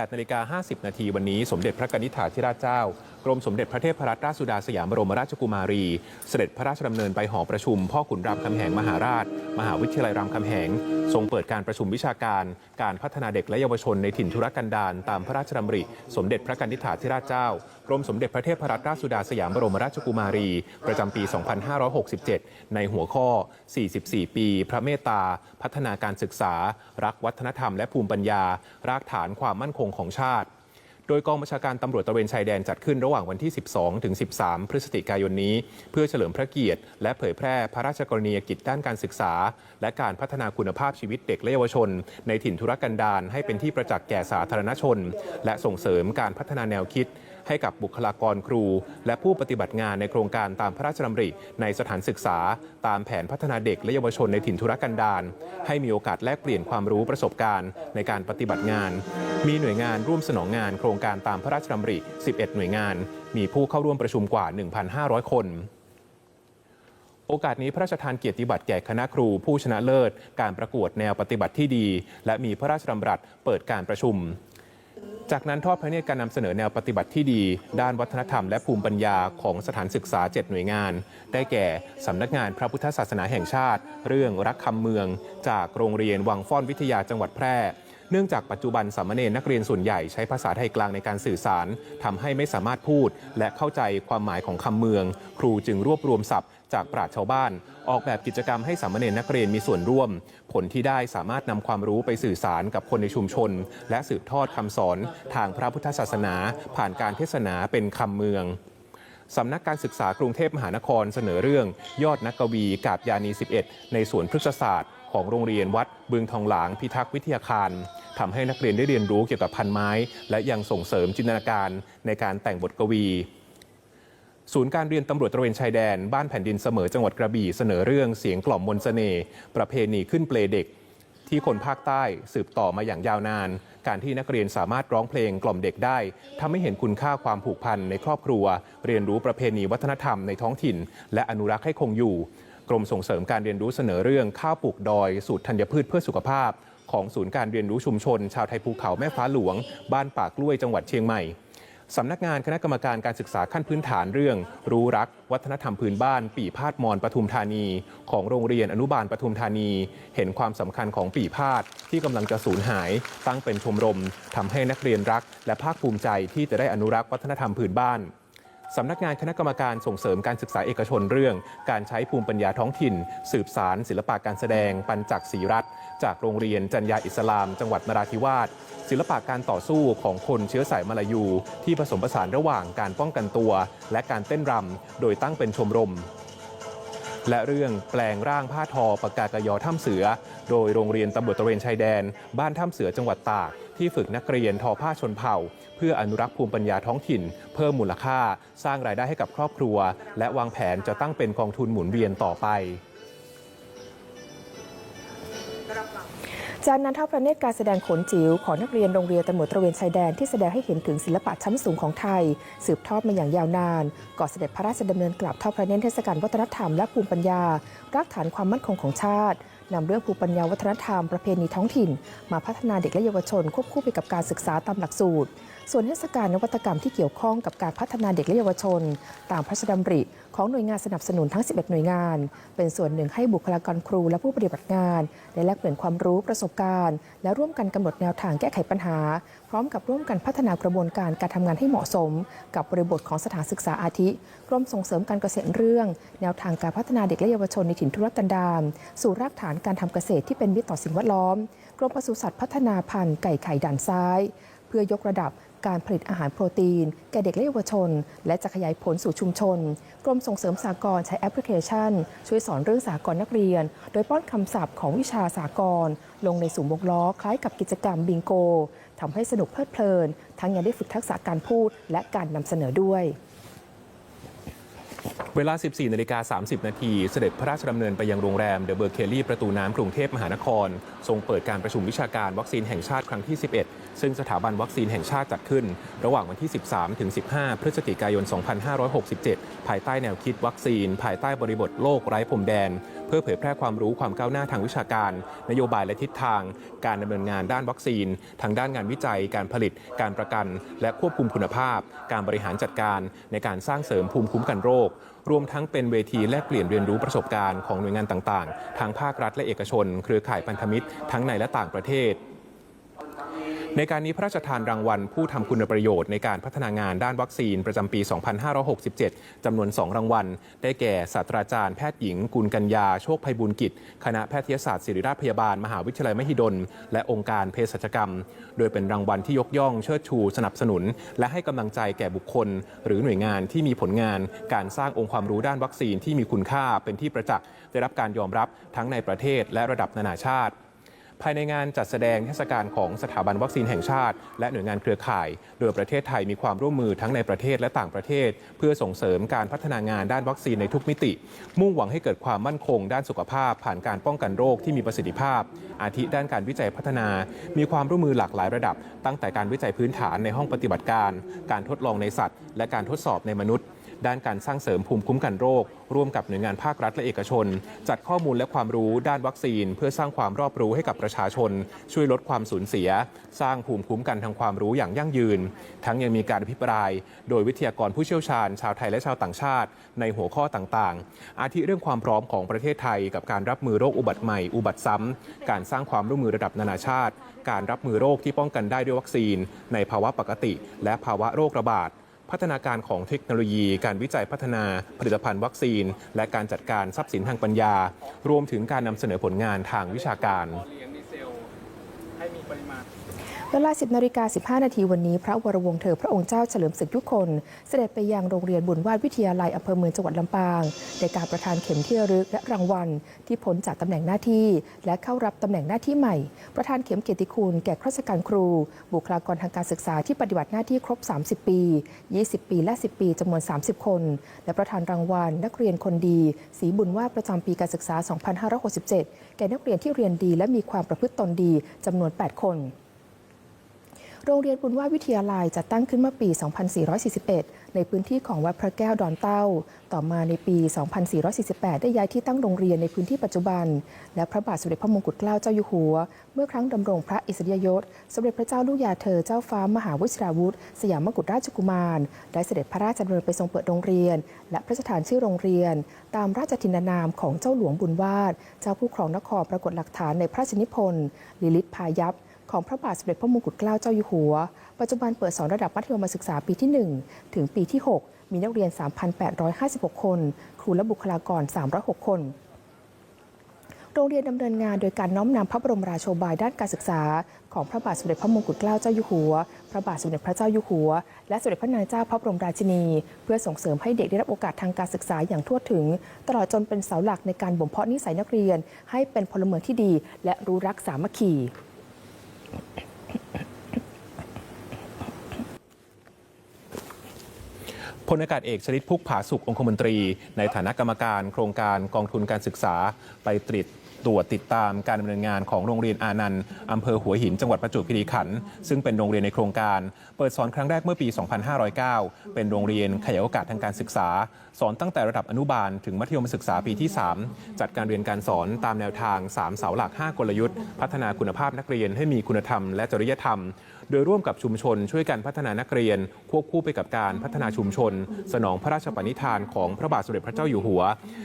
8นาฬิกา50 นาทีวันนี้สมเด็จพระกนิษฐาธิราชเจ้า กรมสมเด็จพระเทพรัตนราชสุดาสยามบรมราชกุมารี เสด็จพระราชดำเนินไปหอประชุม พ่อขุนรามคำแหงมหาราช มหาวิทยาลัยรามคำแหง ทรงเปิดการประชุมวิชาการ การพัฒนาเด็กและเยาวชนในถิ่นธุรกันดารตามพระราชดำริ สมเด็จพระกนิษฐาธิราชเจ้า กรมสมเด็จพระเทพรัตนราชสุดาสยามบรมราชกุมารี ประจำปี 2567 ในหัวข้อ 44 ปี พระเมตตา พัฒนาการศึกษา รักวัฒนธรรมและภูมิปัญญา รากฐานความมั่นคงของชาติโดยกองบัญชาการตำรวจตระเวนชายแดนจัดขึ้นระหว่างวันที่ 12 ถึง 13 พฤศจิกายนนี้ เพื่อเฉลิมพระเกียรติ และเผยแพร่พระราชกรณียกิจด้านการศึกษา และการพัฒนาคุณภาพชีวิตเด็กและเยาวชน ในถิ่นธุรกันดารให้เป็นที่ประจักษ์แก่สาธารณชน และส่งเสริมการพัฒนาแนวคิด ให้กับบุคลากรครู และผู้ปฏิบัติงานในโครงการตามพระราชดำริในสถานศึกษา ตามแผนพัฒนาเด็กและเยาวชนในถิ่นธุรกันดารให้มีโอกาสแลกเปลี่ยนความรู้ประสบการณ์ในการปฏิบัติงาน มีหน่วยงานร่วมสนองงานโครงการตามพระราชดำริ 11 หน่วยงาน มีผู้เข้าร่วมประชุมกว่า 1,500 คนโอกาสนี้พระราชทานเกียรติบัตรแก่คณะครูผู้ชนะเลิศ การประกวดแนวปฏิบัติที่ดี และมีพระราชดำรัสเปิดการประชุม จากนั้นทอดพระเนตรการนำเสนอแนวปฏิบัติที่ดี ด้านวัฒนธรรมและภูมิปัญญาของสถานศึกษา 7 หน่วยงาน ได้แก่สำนักงานพระพุทธศาสนาแห่งชาติ เรื่องรักคำเมือง จากโรงเรียนวังฟ้อนวิทยาจังหวัดแพร่ เนื่องจากปัจจุบันสามเณรนักเรียนส่วนใหญ่ใช้ภาษาไทยกลางในการสื่อสารทำให้ไม่สามารถพูด และเข้าใจความหมายของคำเมือง ครูจึงรวบรวมศัพท์จากปราชชาวบ้าน ออกแบบกิจกรรมให้สามเณรนักเรียนมีส่วนร่วม ผลที่ได้สามารถนำความรู้ไปสื่อสารกับคนในชุมชน และสืบทอดคำสอน ทางพระพุทธศาสนา ผ่านการเทศนาเป็นคำเมืองสำนักการศึกษากรุงเทพมหานครเสนอเรื่อง ยอดนักกวีกาบยานี 11 ในสวนพฤกษศาสตร์ของโรงเรียนวัดบึงทองหลางพิทักษ์วิทยาคาร ทำให้นักเรียนได้เรียนรู้เกี่ยวกับพันไม้ และยังส่งเสริมจินตนาการในการแต่งบทกวี ศูนย์การเรียนตำรวจตระเวนชายแดน บ้านแผ่นดินเสมอจังหวัดกระบี่เสนอเรื่องเสียงกล่อมมนต์เสน่ห์ประเพณีขึ้นเปลเด็ก ที่คนภาคใต้สืบต่อมาอย่างยาวนาน การที่นักเรียนสามารถร้องเพลงกล่อมเด็กได้ทำให้เห็นคุณค่าความผูกพันในครอบครัว เรียนรู้ประเพณีวัฒนธรรมในท้องถิ่น และอนุรักษ์ให้คงอยู่กรมส่งเสริมการเรียนรู้เสนอเรื่องข้าวปลูกดอย สูตรธัญพืชเพื่อสุขภาพ ของศูนย์การเรียนรู้ชุมชน ชาวไทยภูเขาแม่ฟ้าหลวง บ้านปากกล้วยจังหวัดเชียงใหม่สำนักงานคณะกรรมการการศึกษาขั้นพื้นฐานเรื่อง รู้รัก วัฒนธรรมพื้นบ้าน ปีพาดมอนปทุมธานี ของโรงเรียนอนุบาลปทุมธานี เห็นความสำคัญของปีพาดที่กำลังจะสูญหาย ตั้งเป็นชมรมทำให้นักเรียนรัก และภาคภูมิใจที่จะได้อนุรักษ์วัฒนธรรมพื้นบ้าน สำนักงานคณะกรรมการส่งเสริมการศึกษาเอกชนเรื่อง การใช้ภูมิปัญญาท้องถิ่น สืบสารศิลปะการแสดง ปัญจักศรีรัตน์จากโรงเรียนจัญญาอิสลาม จังหวัดนราธิวาสศิลปะการต่อสู้ของคนเชื้อสายมาลายู ที่ผสมผสานระหว่างการป้องกันตัว และการเต้นรำโดยตั้งเป็นชมรม และเรื่องแปลงร่างผ้าทอปากกากยอถ้ำเสือ โดยโรงเรียนตำรวจตระเวนชายแดน บ้านถ้ำเสือจังหวัดตาก ที่ฝึกนักเรียนทอผ้าชนเผ่า เพื่ออนุรักษ์ภูมิปัญญาท้องถิ่น เพิ่มมูลค่า สร้างรายได้ให้กับครอบครัว และวางแผนจะตั้งเป็นกองทุนหมุนเวียนต่อไป จากนั้นทอดพระเนตรการแสดงขนจิ๋วของนักเรียนโรงเรียนตำรวจตระเวนชายแดนที่แสดงให้เห็นถึงศิลปะชั้นสูงของไทย สืบทอดมาอย่างยาวนาน ก่อนเสด็จพระราชดำเนินกลับทอดพระเนตรเทศกาลวัฒนธรรมและภูมิปัญญารักฐานความมั่นคงของชาตินำเรื่องภูมิปัญญาวัฒนธรรมประเพณีท้องถิ่น มาพัฒนาเด็กและเยาวชน ควบคู่ไปกับการศึกษาตามหลักสูตร ส่วนเทศกาลนวัตกรรมที่เกี่ยวข้องกับการพัฒนาเด็กและเยาวชน ตามพระราชดำริ ของหน่วยงานสนับสนุนทั้ง 11 หน่วยงาน เป็นส่วนหนึ่งให้บุคลากรครูและผู้ปฏิบัติงานได้แลกเปลี่ยนความรู้ประสบการณ์ และร่วมกันกำหนดแนวทางแก้ไขปัญหา พร้อมกับร่วมกันพัฒนากระบวนการการทำงานให้เหมาะสม กับบริบทของสถานศึกษาอาทิกรมส่งเสริมการเกษตรเรื่อง แนวทางการพัฒนาเด็กและเยาวชนในถิ่นทุรกันดารสู่รากฐานการทำเกษตรที่เป็นมิตรต่อสิ่งแวดล้อมกรมปศุสัตว์พัฒนาพันธุ์ไก่ไข่ด่านซ้าย เพื่อยกระดับ การผลิตอาหารโปรตีน แก่เด็กและเยาวชน และจะขยายผลสู่ชุมชน กรมส่งเสริมสากลใช้แอปพลิเคชัน ช่วยสอนเรื่องสากลนักเรียน โดยป้อนคำศัพท์ของวิชาสากลลงในสุ่มวงล้อคล้ายกับกิจกรรมบิงโกทำให้สนุกเพลิดเพลิน ทั้งยังได้ฝึกทักษะการพูด และการนำเสนอด้วยเวลา 14นาฬิกา30 นาที เสด็จพระราชดำเนินไปยังโรงแรมเดอะเบอร์เคลลี่ประตูน้ำกรุงเทพมหานคร ทรงเปิดการประชุมวิชาการวัคซีนแห่งชาติครั้งที่ 11 ซึ่งสถาบันวัคซีนแห่งชาติจัดขึ้น ระหว่างวันที่ 13 ถึง 15 พฤศจิกายน 2567 ภายใต้แนวคิดวัคซีน ภายใต้บริบทโลกไร้พรมแดน เพื่อเผยแพร่ความรู้ความก้าวหน้าทางวิชาการ นโยบายและทิศทาง การดำเนินงานด้านวัคซีน ทางด้านงานวิจัย การผลิต การประกัน และควบคุมคุณภาพ การบริหารจัดการ ในการสร้างเสริมภูมิคุ้มกันโรครวมทั้งเป็นเวทีแลกเปลี่ยนเรียนรู้ประสบการณ์ของหน่วยงานต่างๆ ทางภาครัฐและเอกชน เครือข่ายพันธมิตร ทั้งในและต่างประเทศ ในการนี้พระราชทานรางวัลผู้ทำคุณประโยชน์ในการพัฒนางานด้านวัคซีนประจำปี 2567 จำนวน 2 รางวัล ได้แก่ศาสตราจารย์แพทย์หญิง กุลกัญญา โชคภัยบุญกิจ คณะแพทยศาสตร์ศิริราชพยาบาล มหาวิทยาลัยมหิดล และองค์การเภสัชกรรม โดยเป็นรางวัลที่ยกย่องเชิดชู สนับสนุน และให้กำลังใจแก่บุคคล หรือหน่วยงานที่มีผลงาน การสร้างองค์ความรู้ด้านวัคซีนที่มีคุณค่าเป็นที่ประจักษ์ได้รับการยอมรับทั้งในประเทศและระดับนานาชาติ ภายในงานจัดแสดงเทศกาลของสถาบันวัคซีนแห่งชาติ และหน่วยงานเครือข่าย โดยประเทศไทยมีความร่วมมือทั้งในประเทศและต่างประเทศ เพื่อส่งเสริมการพัฒนางานด้านวัคซีนในทุกมิติ มุ่งหวังให้เกิดความมั่นคง ด้านสุขภาพ ผ่านการป้องกันโรคที่มีประสิทธิภาพ อาทิด้านการวิจัยพัฒนา มีความร่วมมือหลากหลายระดับ ตั้งแต่การวิจัยพื้นฐานในห้องปฏิบัติการ การทดลองในสัตว์ และการทดสอบในมนุษย์ ด้านการสร้างเสริมภูมิคุ้มกันโรค ร่วมกับหน่วยงานภาครัฐและเอกชน จัดข้อมูลและความรู้ด้านวัคซีน เพื่อสร้างความรอบรู้ให้กับประชาชน ช่วยลดความสูญเสีย สร้างภูมิคุ้มกันทางความรู้อย่างยั่งยืน ทั้งยังมีการอภิปราย โดยวิทยากรผู้เชี่ยวชาญ ชาวไทยและชาวต่างชาติ ในหัวข้อต่างๆ อาทิเรื่องความพร้อมของประเทศไทย กับการรับมือโรคอุบัติใหม่ อุบัติซ้ำการสร้างความร่วมมือระดับนานาชาติ การรับมือโรคที่ป้องกันได้ด้วยวัคซีน ในภาวะปกติ และภาวะโรคระบาด พัฒนาการของเทคโนโลยี การวิจัยพัฒนาผลิตภัณฑ์วัคซีน และการจัดการทรัพย์สินทางปัญญา รวมถึงการนำเสนอผลงานทางวิชาการ เลี้ยงดีเซลให้มีปริมาณเวลา 10นาฬิกา15 นาทีวันนี้ พระวรวงศ์เธอพระองค์เจ้าเฉลิมศึกยุคน เสด็จไปยังโรงเรียนบุญวาดวิทยาลัยอำเภอเมืองจังหวัดลำปาง ในการประทานเข็มที่ระลึกและรางวัล ที่พ้นจากตำแหน่งหน้าที่ และเข้ารับตำแหน่งหน้าที่ใหม่ ประธานเข็มเกียรติคุณแก่ข้าราชการครู บุคลากรทางการศึกษาที่ปฏิบัติหน้าที่ครบ 30 ปี 20 ปี และ 10 ปีจำนวน 30 คน และประธานรางวัล นักเรียนคนดีสีบุญวาดประจำปีการศึกษา 2567 แก่นักเรียนที่เรียนดี และมีความประพฤติตนดีจำนวน 8 คน โรงเรียนบุญว่าวิทยาลัยจัดตั้งขึ้นเมื่อปี 2441 ในพื้นที่ของวัดพระแก้วดอนเต้า ต่อมาในปี 2448 ได้ย้ายที่ตั้งโรงเรียนในพื้นที่ปัจจุบัน และพระบาทสมเด็จพระมงกุฎเกล้าเจ้าอยู่หัว เมื่อครั้งดำรงพระอิสริยยศ สมเด็จพระเจ้าลูกยาเธอเจ้าฟ้ามหาวชิราวุธ สยามมกุฎราชกุมาร ได้เสด็จพระราชดำเนินไปทรงเปิดโรงเรียน และพระราชทานชื่อโรงเรียน ตามราชทินานามของเจ้าหลวงบุญวาด เจ้าผู้ครองนครปรากฏหลักฐานในพระราชนิพนธ์ลิลิตพายัพ ของพระบาทสมเด็จพระมงกุฎเกล้าเจ้าอยู่หัว ปัจจุบันเปิดสอนระดับมัธยมศึกษาปีที่ 1 ถึงปีที่ 6 มีนักเรียน 3,856 คน ครูและบุคลากร 306 คน โรงเรียนดำเนินงานโดยการน้อมนำพระบรมราโชบายด้านการศึกษา ของพระบาทสมเด็จพระมงกุฎเกล้าเจ้าอยู่หัว พระบาทสมเด็จพระเจ้าอยู่หัว และสมเด็จพระนางเจ้าพระบรมราชินี เพื่อส่งเสริมให้เด็กได้รับโอกาสทางการศึกษาอย่างทั่วถึง ตลอดจนเป็นเสาหลักในการบ่มเพาะนิสัยนักเรียน ให้เป็นพลเมืองที่ดี และรู้รักสามัคคี พลอากาศเอกชลิตพุกผาสุกองคมนตรี ในฐานะกรรมการโครงการกองทุนการศึกษาไปตริด ตรวจติดตามการดำเนินงานของโรงเรียนอานันต์อำเภอหัวหินจังหวัดประจวบคีรีขันธ์ซึ่งเป็นโรงเรียนในโครงการ เปิดสอนครั้งแรกเมื่อปี 2509 เป็นโรงเรียนขยายโอกาสทางการศึกษา สอนตั้งแต่ระดับอนุบาล ถึงมัธยมศึกษาปีที่ 3 จัดการเรียนการสอนตามแนวทาง 3 เสาหลัก 5 กลยุทธ์ พัฒนาคุณภาพนักเรียนให้มีคุณธรรมและจริยธรรม โดยร่วมกับชุมชนช่วยกันพัฒนานักเรียน ควบคู่ไปกับการพัฒนาชุมชน สนองพระราชปณิธานของพระบาทสมเด็จพระเจ้าอยู่หัว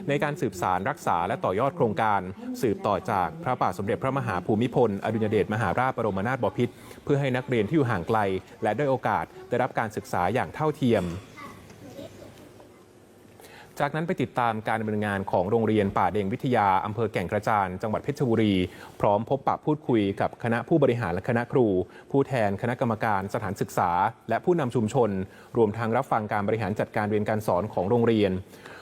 ในการสืบสารรักษาและต่อยอดโครงการ สืบต่อจากพระบาทสมเด็จพระมหาภูมิพล อดุลยเดชมหาราชบรมนาถบพิตรเพื่อให้นักเรียนที่อยู่ห่างไกล และได้อยโอกาสได้รับการศึกษาอย่างเท่าเทียม จากนั้นไปติดตามการดำเนินงานของโรงเรียนป่าเดงวิทยาอำเภอแก่งกระจานจังหวัดเพชรบุรี พร้อมพบปะพูดคุยกับคณะผู้บริหารและคณะครู ผู้แทนคณะกรรมการสถานศึกษา และผู้นำชุมชน รวมทั้งรับฟังการบริหารจัดการเรียนการสอนของโรงเรียน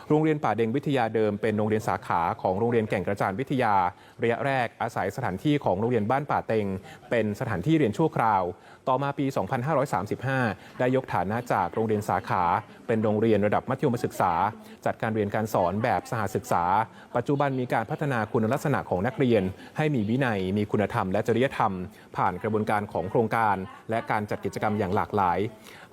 โรงเรียนป่าเดงวิทยาเดิมเป็นโรงเรียนสาขาของโรงเรียนแก่งกระจานวิทยา ระยะแรกอาศัยสถานที่ของโรงเรียนบ้านป่าเต็ง เป็นสถานที่เรียนชั่วคราวต่อมาปี 2535 ได้ยกฐานะจากโรงเรียนสาขา เป็นโรงเรียนระดับมัธยมศึกษา จัดการเรียนการสอนแบบสหศึกษา ปัจจุบันมีการพัฒนาคุณลักษณะของนักเรียน ให้มีวินัย มีคุณธรรมและจริยธรรม ผ่านกระบวนการของโครงการ และการจัดกิจกรรมอย่างหลากหลาย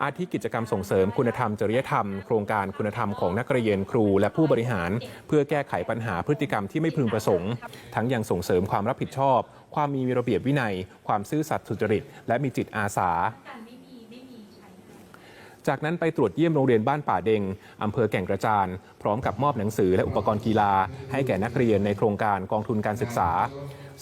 อาทิกิจกรรมส่งเสริมคุณธรรมจริยธรรม โครงการคุณธรรมของนักเรียนครู และผู้บริหาร เพื่อแก้ไขปัญหาพฤติกรรมที่ไม่พึงประสงค์ ทั้งยังส่งเสริมความรับผิดชอบ ความมีระเบียบวินัย ความซื่อสัตย์สุจริต และมีจิตอาสา จากนั้นไปตรวจเยี่ยมโรงเรียนบ้านป่าเดงอำเภอแก่งกระจาน พร้อมกับมอบหนังสือและอุปกรณ์กีฬา ให้แก่นักเรียนในโครงการกองทุนการศึกษา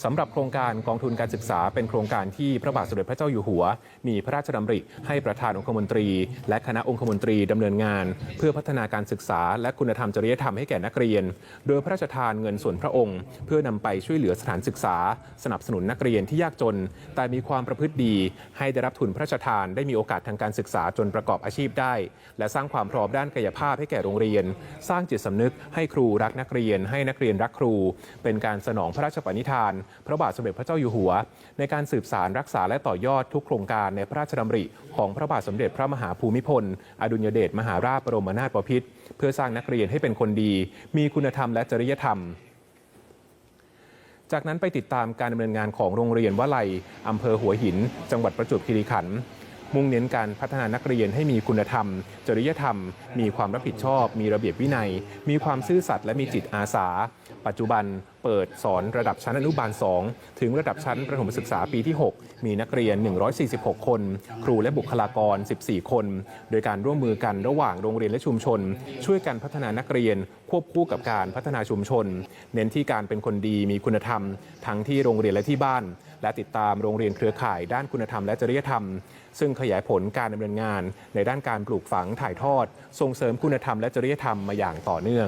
สำหรับโครงการกองทุนการศึกษา เป็นโครงการที่พระบาทสมเด็จพระเจ้าอยู่หัว มีพระราชดำริให้ประธานองคมนตรี และคณะองคมนตรีดำเนินงาน เพื่อพัฒนาการศึกษา และคุณธรรมจริยธรรมให้แก่นักเรียน โดยพระราชทานเงินส่วนพระองค์ เพื่อนำไปช่วยเหลือสถานศึกษา สนับสนุนนักเรียนที่ยากจน แต่มีความประพฤติดี ให้ได้รับทุนพระราชทานได้มีโอกาสทางการศึกษาจนประกอบอาชีพได้ และสร้างความพร้อมด้านกายภาพให้แก่โรงเรียน สร้างจิตสำนึกให้ครูรักนักเรียน ให้นักเรียนรักครู เป็นการสนองพระราชปณิธานพระบาทสมเด็จพระเจ้าอยู่หัว ในการสืบสารรักษาและต่อยอดทุกโครงการในพระราชดำริ ของพระบาทสมเด็จพระมหาภูมิพล อดุลยเดชมหาราชบรมนาถบพิตรเพื่อสร้างนักเรียนให้เป็นคนดี มีคุณธรรมและจริยธรรมจากนั้นไปติดตามการดำเนินงานของโรงเรียนวลัยอำเภอหัวหิน จังหวัดประจวบคีรีขันธ์ มุ่งเน้นการพัฒนานักเรียนให้มีคุณธรรม จริยธรรม มีความรับผิดชอบ มีระเบียบวินัย มีความซื่อสัตย์และมีจิตอาสา ปัจจุบันเปิดสอนระดับชั้นอนุบาล 2 ถึงระดับชั้นประถมศึกษาปีที่ 6 มีนักเรียน 146 คน ครูและบุคลากร 14 คน โดยการร่วมมือกันระหว่างโรงเรียนและชุมชน ช่วยกันพัฒนานักเรียน ควบคู่กับการพัฒนาชุมชน เน้นที่การเป็นคนดีมีคุณธรรม ทั้งที่โรงเรียนและที่บ้าน และติดตามโรงเรียนเครือข่ายด้านคุณธรรมและจริยธรรม ซึ่งขยายผลการดำเนินงาน ในด้านการปลูกฝังถ่ายทอด ส่งเสริมคุณธรรมและจริยธรรมมาอย่างต่อเนื่อง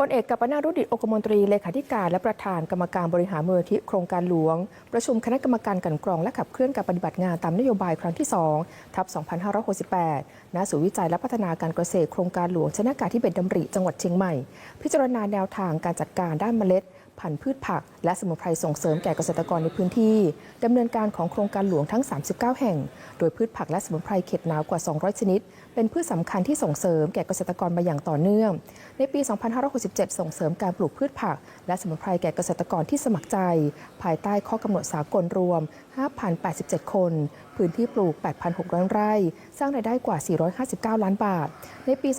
พลเอกกัปนารุดิตโอกมนตรี เลขาธิการและประธานกรรมการบริหารมูลนิธิโครงการหลวง ประชุมคณะกรรมการกันกรองและขับเคลื่อนการปฏิบัติงานตามนโยบายครั้งที่ 2 ทับ 2568 ณ ศูนย์วิจัยและพัฒนาการเกษตรโครงการหลวงชนะการที่เบ็ดดำริ จังหวัดเชียงใหม่ พิจารณาแนวทางการจัดการด้านเมล็ด พันธุ์พืชผัก และสมุนไพรส่งเสริมแก่เกษตรกรในพื้นที่ดำเนินการของโครงการหลวงทั้ง 39 แห่ง โดยพืชผักและสมุนไพรเขตหนาวกว่า 200 ชนิด เป็นพืชสำคัญที่ส่งเสริมแก่เกษตรกรมาอย่างต่อเนื่อง ในปี 2567 ส่งเสริมการปลูกพืชผัก และสมุนไพรแก่เกษตรกรที่สมัครใจ ภายใต้ข้อกำหนดสากลรวม 5,087 คน พื้นที่ปลูก 8,600 ไร่ สร้างรายได้กว่า 459 ล้านบาท ในปี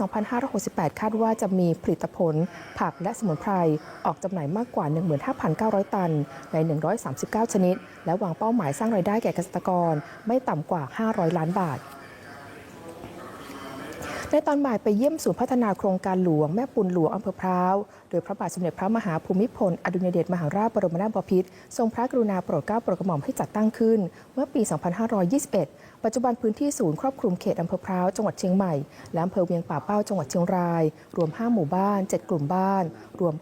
2568 คาดว่าจะมีผลิตผล ผักและสมุนไพรออกจำหน่ายมากกว่า 15,900 ตัน ใน 139 ชนิด และวางเป้าหมายสร้างรายได้แก่เกษตรกรไม่ต่ำกว่า 500 ล้านบาท ในตอนบ่ายไปเยี่ยมศูนย์พัฒนาโครงการหลวงแม่ปุนหลวงอำเภอพร้าว โดยพระบาทสมเด็จพระมหาภูมิพล อดุลยเดชมหาราชบรมนาถบพิตรทรงพระกรุณาโปรดเกล้าโปรดกระหม่อมให้จัดตั้งขึ้น เมื่อปี 2521 ปัจจุบันพื้นที่ศูนย์ครอบคลุมเขตอำเภอพร้าวจังหวัดเชียงใหม่และอำเภอเวียงป่าเป้าจังหวัดเชียงราย รวม 5 หมู่บ้าน 7 กลุ่มบ้าน รวม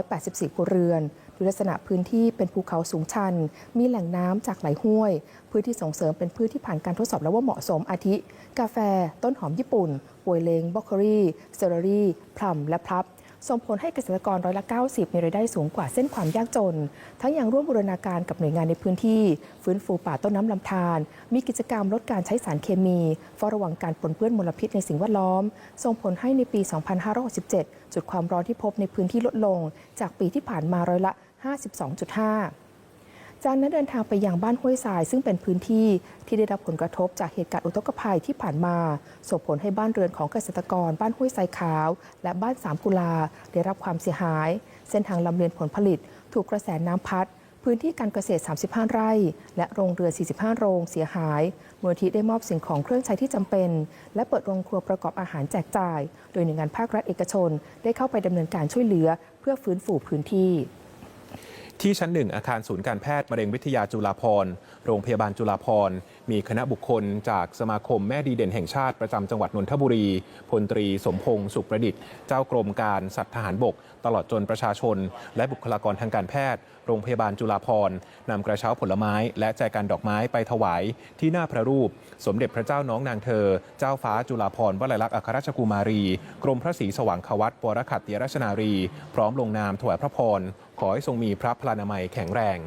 984ครัวเรือนด้วยลักษณะพื้นที่เป็นภูเขาสูงชัน มีแหล่งน้ำจากไหลห้วย พื้นที่ส่งเสริมเป็นพืชที่ผ่านการทดสอบแล้วว่าเหมาะสมอาทิ กาแฟ ต้นหอมญี่ปุ่น ป่วยเลงบล็อกโครี่เซอร์รี่พลัมและพลับส่งผลให้เกษตรกรร้อยละ 90 มีรายได้สูงกว่าเส้นความยากจน ทั้งยังร่วมบูรณาการกับหน่วยงานในพื้นที่ ฟื้นฟูป่าต้นน้ำลำธารมีกิจกรรมลดการใช้สารเคมีเฝ้าระวังการปนเปื้อนมลพิษในสิ่งแวดล้อม ส่งผลให้ในปี 2567 จุดความร้อนที่พบในพื้นที่ลดลง จากปีที่ผ่านมาร้อยละ 52.5 จากนั้นเดินทางไปยังบ้านห้วยทราย ซึ่งเป็นพื้นที่ที่ได้รับผลกระทบจากเหตุการณ์อุทกภัยที่ผ่านมา ส่งผลให้บ้านเรือนของเกษตรกร บ้านห้วยทรายขาว และบ้านสามกุลา ได้รับความเสียหาย เส้นทางลำเลียงผลผลิต ถูกกระแสน้ำพัดพื้นที่การเกษตร 35 ไร่ และโรงเรือ 45 โรงเสียหายมูลที่ได้มอบสิ่งของเครื่องใช้ที่จำเป็น และเปิดโรงครัวประกอบอาหารแจกจ่าย โดยหน่วยงานภาครัฐเอกชน ได้เข้าไปดำเนินการช่วยเหลือ เพื่อฟื้นฟูพื้นที่ ที่ชั้นหนึ่งอาคารศูนย์การแพทย์มะเร็งวิทยาจุฬาภรโรงพยาบาลจุฬาภรมีคณะบุคคลจากสมาคมแม่ดีเด่นแห่งชาติประจำจังหวัดนนทบุรีพลตรีสมพงษ์สุขประดิษฐ์เจ้ากรมการสัตว์ทหารบก ตลอดจนประชาชน และบุคลากรทางการแพทย์ โรงพยาบาลจุฬาภรนำกระเช้าผลไม้ และแจกันดอกไม้ไปถวายที่หน้าพระรูป สมเด็จพระเจ้าน้องนางเธอ เจ้าฟ้าจุฬาภรวลัยลักษณ์อัครราชกุมารี กรมพระศรีสว่างควัตวรขัตติยราชนารี พร้อมลงนามถวายพระพร ขอให้ทรงมีพระพลานามัยแข็งแรง